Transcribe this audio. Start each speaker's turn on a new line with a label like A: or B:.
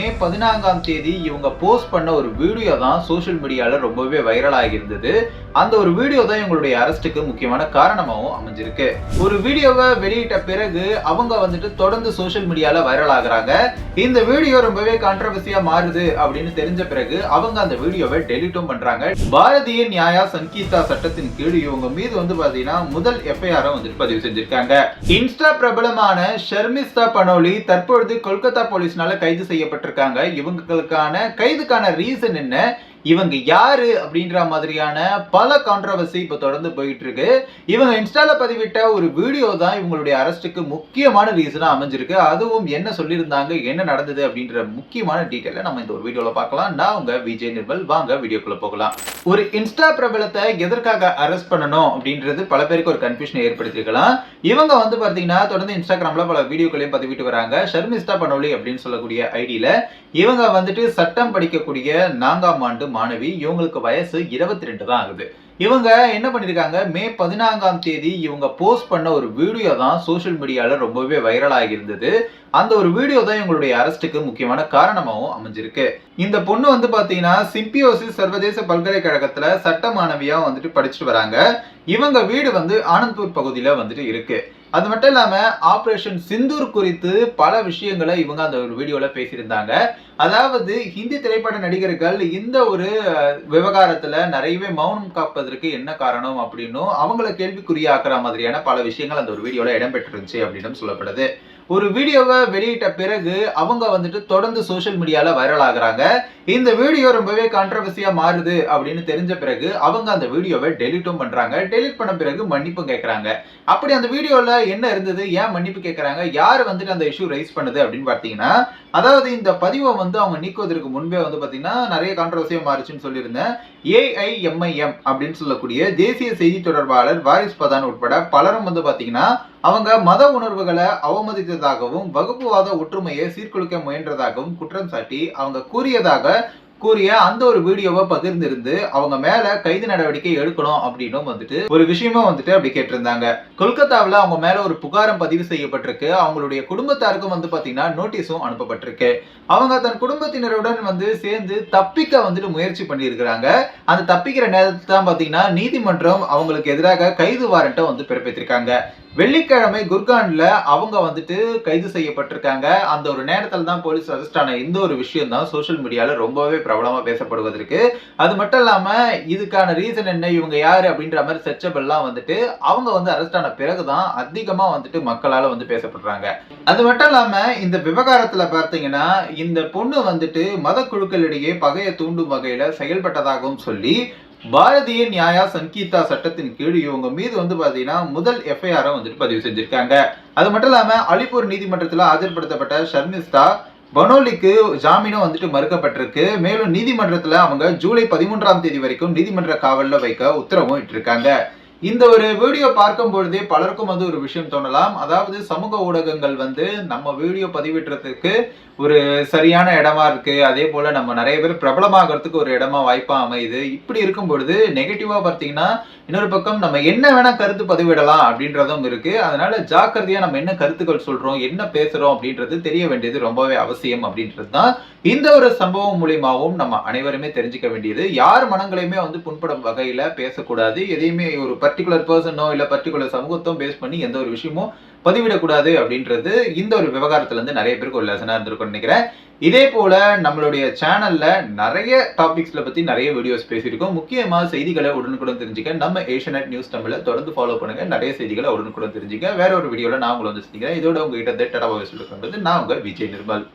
A: மே பதினான்காம் தேதி இவங்க போஸ்ட் பண்ண ஒரு வீடியோ தான் சோஷியல் மீடியாவில் ரொம்பவே வைரல் ஆகியிருந்தது. அந்த ஒரு வீடியோ தான் இவங்களுடைய அரெஸ்ட்டுக்கு முக்கியமான காரணமாகவும் அமைஞ்சிருக்கு. ஒரு வீடியோவை வெளியிட்ட பிறகு அவங்க வந்துட்டு தொடர்ந்து சோஷியல் மீடியாவில் வைரல் ஆகுறாங்க. இந்த வீடியோ ரொம்பவே கான்ட்ரவர்சியாக மாறுது அப்படின்னு தெரிஞ்ச பிறகு அவங்க அந்த வீடியோவை டெலிட்டும் பண்ணுறாங்க பாரதிய நியாயா சங்கீதா சட்டத்தின் கீழ் இவங்க மீது வந்து பார்த்தீங்கன்னா முதல் எஃப்ஐஆரை வந்துட்டு பதிவு செஞ்சிருக்காங்க. இன்ஸ்டா பிரபலமான ஷர்மிஸ்தா பனோலி தற்பொழுது கொல்கத்தா போலீஸ்னால கைது செய்யப்பட்டு போட்டிருக்காங்க இவங்களுக்கான கைதுக்கான ரீசன் என்ன? இவங்க யாரு அப்படின்ற மாதிரியான பல கான்ட்ரவர்சி இப்போ தொடர்ந்து போயிட்டு இருக்கு இவங்க இன்ஸ்டால பதிவிட்ட ஒரு வீடியோ தான் இவங்களுடைய அரெஸ்ட்டுக்கு முக்கியமான ரீசனா அமைஞ்சிருக்கு. அதுவும் என்ன சொல்லியிருந்தாங்க என்ன நடந்தது அப்படின்ற முக்கியமான டீட்டெயிலை நம்ம இந்த ஒரு வீடியோல பார்க்கலாம். நான் உங்க விஜய் நிர்மல். வாங்க வீடியோக்குள்ள போகலாம். ஒரு இன்ஸ்டா பிரபலத்தை எதற்காக அரெஸ்ட் பண்ணணும் அப்படின்றது பல பேருக்கு ஒரு கன்ஃபியூஷன் ஏற்படுத்திருக்கலாம் இவங்க வந்து பார்த்தீங்கன்னா தொடர்ந்து இன்ஸ்டாகிராம்ல பல வீடியோக்களையும் பதிவிட்டு வராங்க. ஷர்மிஸ்டா பனோலி அப்படின்னு சொல்லக்கூடிய ஐடியில இவங்க வந்துட்டு சட்டம் படிக்கக்கூடிய நான்காம் ஆண்டு மாணவி இவங்களுக்கு வயசு இருபத்தி ரெண்டு தான் ஆகுது. இவங்க என்ன பண்ணிருக்காங்க? மே பதினான்காம் தேதி இவங்க போஸ்ட் பண்ண ஒரு வீடியோ தான் சோஷியல் மீடியாவில் ரொம்பவே வைரல் ஆகியிருந்தது. அந்த ஒரு வீடியோ தான் இவங்களுடைய அரெஸ்ட்டுக்கு முக்கியமான காரணமாகவும் அமைஞ்சிருக்கு. இந்த பொண்ணு வந்து பார்த்தீங்கன்னா சிம்பியோசிஸ் சர்வதேச பல்கலைக்கழகத்தில் சட்ட மாணவியாக வந்துட்டு படிச்சுட்டு வராங்க. இவங்க வீடு வந்து ஆனந்த்பூர் பகுதியில் வந்துட்டு இருக்கு. அது மட்டும் இல்லாமல் ஆப்ரேஷன் சிந்தூர் குறித்து பல விஷயங்களை இவங்க அந்த ஒரு வீடியோவில் பேசியிருந்தாங்க. அதாவது ஹிந்தி திரைப்பட நடிகர்கள் இந்த ஒரு விவகாரத்தில் நிறையவே மௌனம் காப்பதற்கு என்ன காரணம் அப்படின்னும் அவங்கள கேள்விக்குறியாக்குற மாதிரியான பல விஷயங்கள் அந்த ஒரு வீடியோவில் இடம்பெற்றிருந்துச்சு அப்படின்னு சொல்லப்படுது. ஒரு வீடியோவை வெளியிட்ட பிறகு அவங்க வந்துட்டு தொடர்ந்து சோஷியல் மீடியால வைரல் ஆகுறாங்க. இந்த வீடியோ ரொம்பவே கான்ட்ரவர்சியா மாறுது அப்படின்னு தெரிஞ்ச பிறகு அவங்க அந்த வீடியோவை டெலிட்டும் பண்றாங்க. டெலிட் பண்ண பிறகு மன்னிப்பு கேட்கறாங்க அப்படி அந்த வீடியோல என்ன இருந்தது? ஏன் மன்னிப்பு கேட்கறாங்க யார் வந்துட்டு அந்த இஷ்யூ ரைஸ் பண்ணுது அப்படின்னு பார்த்தீங்கன்னா அதாவது இந்த பதிவை வந்து அவங்க நீக்குவதற்கு முன்பே வந்து பார்த்தீங்கன்னா நிறைய கான்ட்ரவர்சியா மாறுச்சுன்னு சொல்லியிருந்தேன். ஏஐஎம்ஐஎம் அப்படின்னு சொல்லக்கூடிய தேசிய செய்தி தொடர்பாளர் வாரிஸ் பதான் உட்பட பலரும் வந்து பார்த்தீங்கன்னா அவங்க மத உணர்வுகளை அவமதித்ததாகவும் வகுப்புவாத ஒற்றுமையை சீர்குலைக்க முயன்றதாகவும் குற்றம் சாட்டி அவங்க கூறியதாக கூறிய அந்த ஒரு வீடியோவை பகிர்ந்திருந்து அவங்க மேல கைது நடவடிக்கை எடுக்கணும் அப்படின்னும் வந்துட்டு ஒரு விஷயமா வந்துட்டு அப்படி கேட்டிருந்தாங்க. கொல்கத்தாவில் அவங்க மேல ஒரு புகாரம் பதிவு செய்யப்பட்டிருக்கு. அவங்களுடைய குடும்பத்தாருக்கும் வந்து பாத்தீங்கன்னா நோட்டீஸும் அனுப்பப்பட்டிருக்கு. அவங்க தன் குடும்பத்தினருடன் வந்து சேர்ந்து தப்பிக்க வந்துட்டு முயற்சி பண்ணியிருக்கிறாங்க. அந்த தப்பிக்கிற நேரத்தில் தான் பாத்தீங்கன்னா நீதிமன்றம் அவங்களுக்கு எதிராக கைது வாரண்ட்டை வந்து பிறப்பித்திருக்காங்க. வெள்ளிக்கிழமை குர்கான்ல அவங்க வந்துட்டு கைது செய்யப்பட்டிருக்காங்க. அந்த ஒரு நேரத்தில் தான் போலீஸ் அரெஸ்ட் ஆன இந்த ஒரு விஷயம் தான் சோஷியல் மீடியாவில் ரொம்பவே பிரபலமாக பேசப்படுவதற்கு. அது மட்டும் இல்லாமல் இதுக்கான ரீசன் என்ன இவங்க யார் அப்படின்ற மாதிரி செர்ச்சபிள் வந்துட்டு அவங்க வந்து அரெஸ்ட் ஆன பிறகுதான் அதிகமாக வந்துட்டு மக்களால் வந்து பேசப்படுறாங்க. அது மட்டும் இல்லாமல் இந்த விவகாரத்தில் பார்த்தீங்கன்னா இந்த பொண்ணு வந்துட்டு மத குழுக்களிடையே பகையை தூண்டும் வகையில் செயல்பட்டதாகவும் சொல்லி பாரதிய நியாயா சங்கீதா சட்டத்தின் கீழ் இவங்க மீது வந்து பாத்தீங்கன்னா முதல் எஃப்ஐஆரை வந்துட்டு பதிவு செஞ்சிருக்காங்க. அது மட்டும் இல்லாம அலிப்பூர் நீதிமன்றத்தில் ஆஜர்படுத்தப்பட்ட ஷர்மிஸ்தா பனோலிக்கு ஜாமீனும் வந்துட்டு மறுக்கப்பட்டிருக்கு. மேலும் நீதிமன்றத்தில் அவங்க ஜூலை பதிமூன்றாம் தேதி வரைக்கும் நீதிமன்ற காவலில் வைக்க உத்தரவும் இட்டிருக்காங்க. இந்த ஒரு வீடியோ பார்க்கும் பொழுதே பலருக்கும் வந்து ஒரு விஷயம் தோணலாம். அதாவது சமூக ஊடகங்கள் வந்து நம்ம வீடியோ பதிவிடுறதுக்கு ஒரு சரியான இடமா இருக்கு. அதே போல நம்ம நிறைய பேர் பிரபலமாகறதுக்கு ஒரு இடமா வாய்ப்பா அமையுது. இப்படி இருக்கும் பொழுது நெகட்டிவா பார்த்தீங்கன்னா இன்னொரு பக்கம் நம்ம என்ன வேணா கருத்து பதிவிடலாம் அப்படின்றதும் இருக்கு. அதனால ஜாக்கிரதையா நம்ம என்ன கருத்துக்கள் சொல்றோம் என்ன பேசுறோம் அப்படின்றது தெரிய வேண்டியது ரொம்பவே அவசியம் அப்படின்றது தான் இந்த ஒரு சம்பவம் மூலியமாகவும் நம்ம அனைவருமே தெரிஞ்சுக்க வேண்டியது. யார் மனங்களையுமே வந்து புண்படும் வகையில பேசக்கூடாது. எதையுமே ஒரு பர்டிகுலர் பர்சனோ இல்லை பர்டிகுலர் சமூகத்தோ பேஸ் பண்ணி எந்த ஒரு விஷயமும் பதிவிடக்கூடாது அப்படின்றது இந்த ஒரு விவகாரத்துலேருந்து நிறைய பேருக்கு ஒரு லெசனாக இருந்திருக்கும்னு நினைக்கிறேன். இதே போல நம்மளுடைய சேனலில் நிறைய டாபிக்ஸில் பற்றி நிறைய வீடியோஸ் பேசியிருக்கோம். முக்கியமாக செய்திகளை உடனுக்குடன் தெரிஞ்சுக்க நம்ம ஏஷியநெட் நியூஸ் தமிழை தொடர்ந்து ஃபாலோ பண்ணுங்க. நிறைய செய்திகளை உடனுக்குடன் தெரிஞ்சுக்க. வேற ஒரு வீடியோவில் நான் உங்களை வந்து சந்திக்கிறேன். இதோட உங்ககிட்ட டேட்டா சொல்லிட்டு நான் உங்கள் விஜய் நிர்மல்.